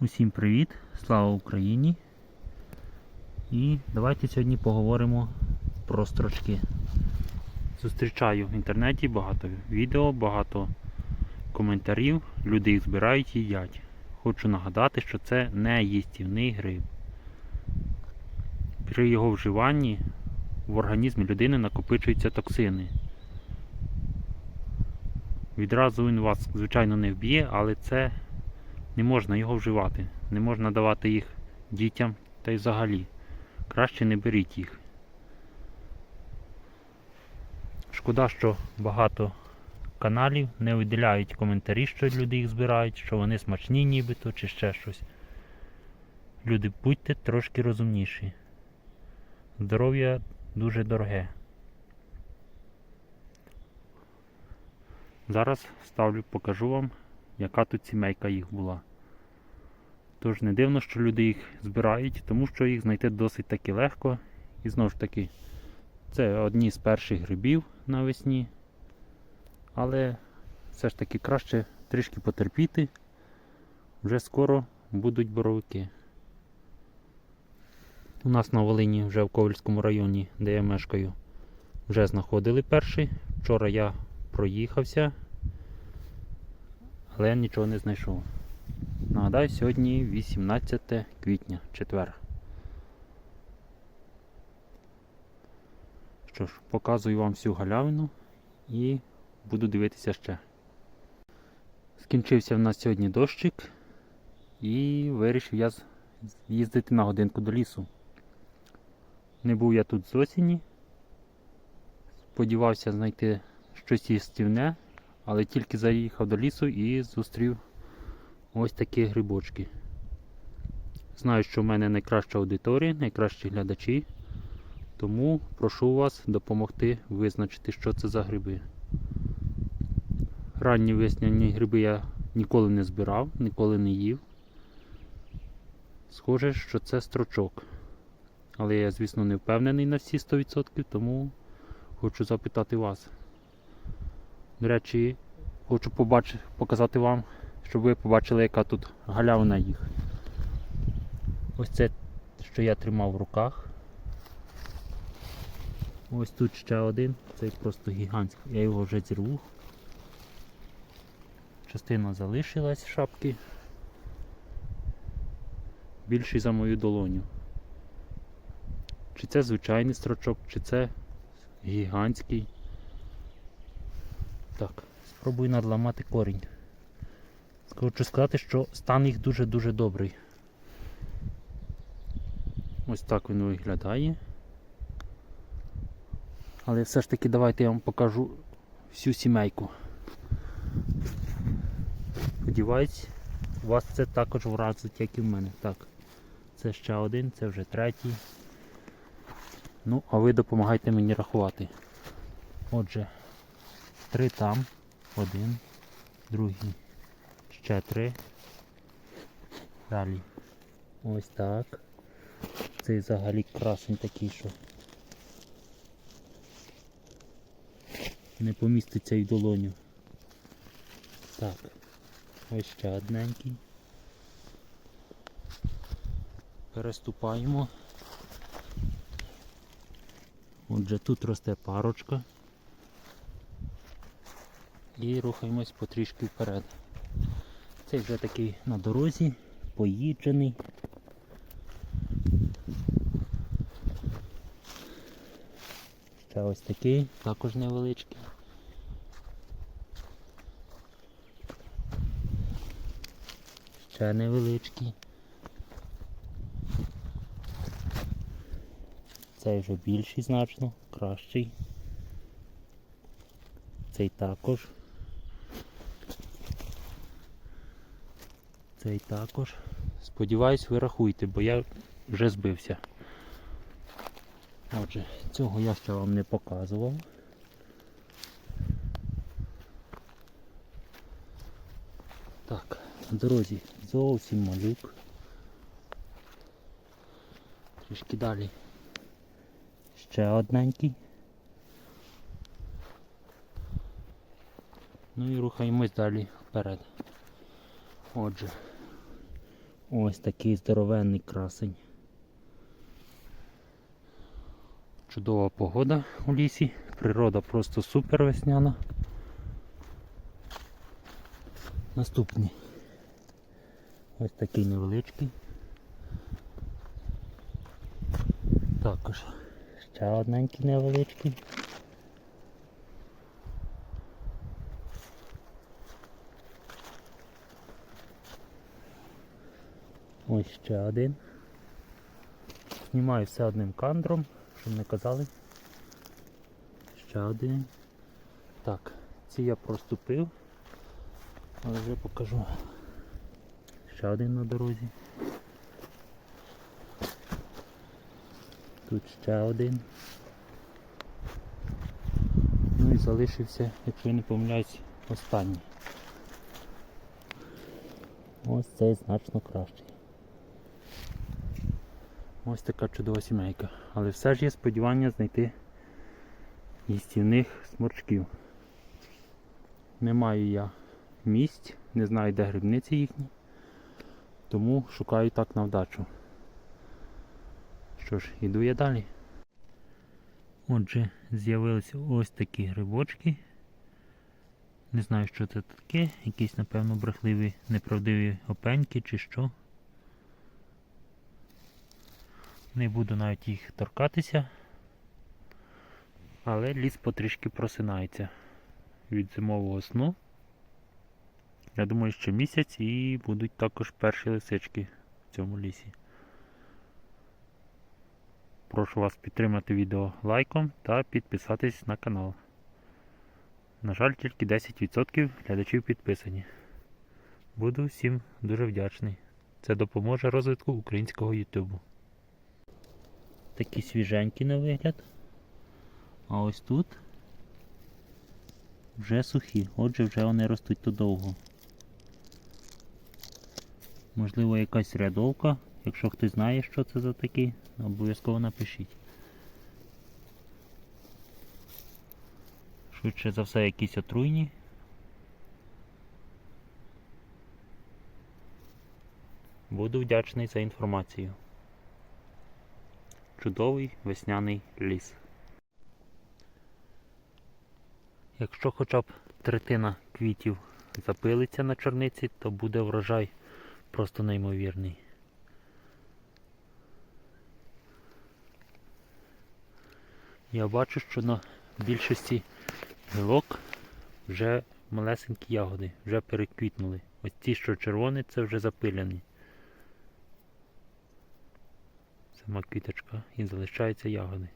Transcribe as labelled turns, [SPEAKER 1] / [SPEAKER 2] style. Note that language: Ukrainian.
[SPEAKER 1] Усім привіт! Слава Україні! І давайте сьогодні поговоримо про строчки. Зустрічаю в інтернеті багато відео, багато коментарів. Люди їх збирають і їдять. Хочу нагадати, що це не їстівний гриб. При його вживанні в організмі людини накопичуються токсини. Відразу він вас, звичайно, не вб'є, але це не можна його вживати. Не можна давати їх дітям та й взагалі. Краще не беріть їх. Шкода, що багато каналів не виділяють коментарі, що люди їх збирають, що вони смачні нібито чи ще щось. Люди, будьте трошки розумніші. Здоров'я дуже дороге. Зараз ставлю, покажу вам, яка тут сімейка їх була. Тож не дивно, що люди їх збирають, тому що їх знайти досить таки легко. І знову ж таки, це одні з перших грибів навесні. Але все ж таки краще трішки потерпіти. Вже скоро будуть боровики. У нас на Волині, вже в Ковальському районі, де я мешкаю, вже знаходили перший. Вчора я проїхався, але я нічого не знайшов. Нагадаю, сьогодні 18 квітня, четвер. Що ж, показую вам всю галявину і буду дивитися ще. Скінчився в нас сьогодні дощик і вирішив я їздити на годинку до лісу. Не був я тут з осені. Сподівався знайти щось їстівне, але тільки заїхав до лісу і зустрів ось такі грибочки. Знаю, що в мене найкраща аудиторія, найкращі глядачі, тому прошу вас допомогти визначити, що це за гриби. Ранні весняні гриби я ніколи не збирав, ніколи не їв. Схоже, що це строчок. Але я, звісно, не впевнений на всі 100%, тому хочу запитати вас. До речі, хочу побачити, показати вам, щоб ви побачили, яка тут галявина їх. Ось це, що я тримав в руках. Ось тут ще один, цей просто гігантський, я його вже зірву. Частина залишилась шапки. Більший за мою долоню. Чи це звичайний строчок, чи це гігантський. Так, спробую надламати корінь. Хочу сказати, що стан їх дуже-дуже добрий. Ось так він виглядає. Але все ж таки давайте я вам покажу всю сімейку. Сподіваюсь, вас це також вразить, як і в мене. Так, це ще один, це вже третій. Ну, а ви допомагайте мені рахувати. Отже, три там, один, другий, ще три. Далі. Ось так. Цей взагалі красень такий, що не поміститься і долоню. Так. Ось ще одненький. Переступаємо. Отже, тут росте парочка. І рухаємось потрішки вперед. Цей вже такий на дорозі, поїджений. Ще ось такий, також невеличкий. Ще невеличкий. Цей вже більший значно, кращий. Цей також. Цей також. Сподіваюсь, ви рахуєте, бо я вже збився. Отже, цього я ще вам не показував. Так, на дорозі зовсім малюк. Трішки далі. Ще одненький. Ну і рухаємось далі вперед. Отже, Ось такий здоровенний красень. Чудова погода у лісі, природа просто супер весняна. Наступний. Ось такий невеличкий. Також ще одненький невеличкий. Ось ще один. Знімаю все одним кадром, щоб не казали. Ще один. Так, ці я проступив, але вже покажу. Ще один на дорозі. Тут ще один. Ну і залишився, якщо не помиляюсь, останній. Ось цей значно кращий. Ось така чудова сімейка. Але все ж є сподівання знайти їстівних сморчків. Не маю я місць, не знаю де грибниці їхні, тому шукаю так на вдачу. Що ж, іду я далі. Отже, з'явилися ось такі грибочки. Не знаю, що це таке, якісь, напевно, брехливі, неправдиві опеньки чи що. Не буду навіть їх торкатися. Але ліс потрішки просинається від зимового сну. Я думаю, що місяць і будуть також перші лисички в цьому лісі. Прошу вас підтримати відео лайком та підписатись на канал. На жаль, тільки 10% глядачів підписані. Буду всім дуже вдячний. Це допоможе розвитку українського Ютубу. Такі свіженькі на вигляд. А ось тут вже сухі, отже вже вони ростуть тут довго. Можливо якась рядовка. Якщо хтось знає, що це за такі, обов'язково напишіть. Швидше за все якісь отруйні. Буду вдячний за інформацію. Чудовий весняний ліс. Якщо хоча б третина квітів запилиться на чорниці, то буде врожай просто неймовірний. Я бачу, що на більшості гілок вже малесенькі ягоди, вже переквітнули. Ось ті, що червоні, це вже запилені. Сама квіточка і залишаються ягоди.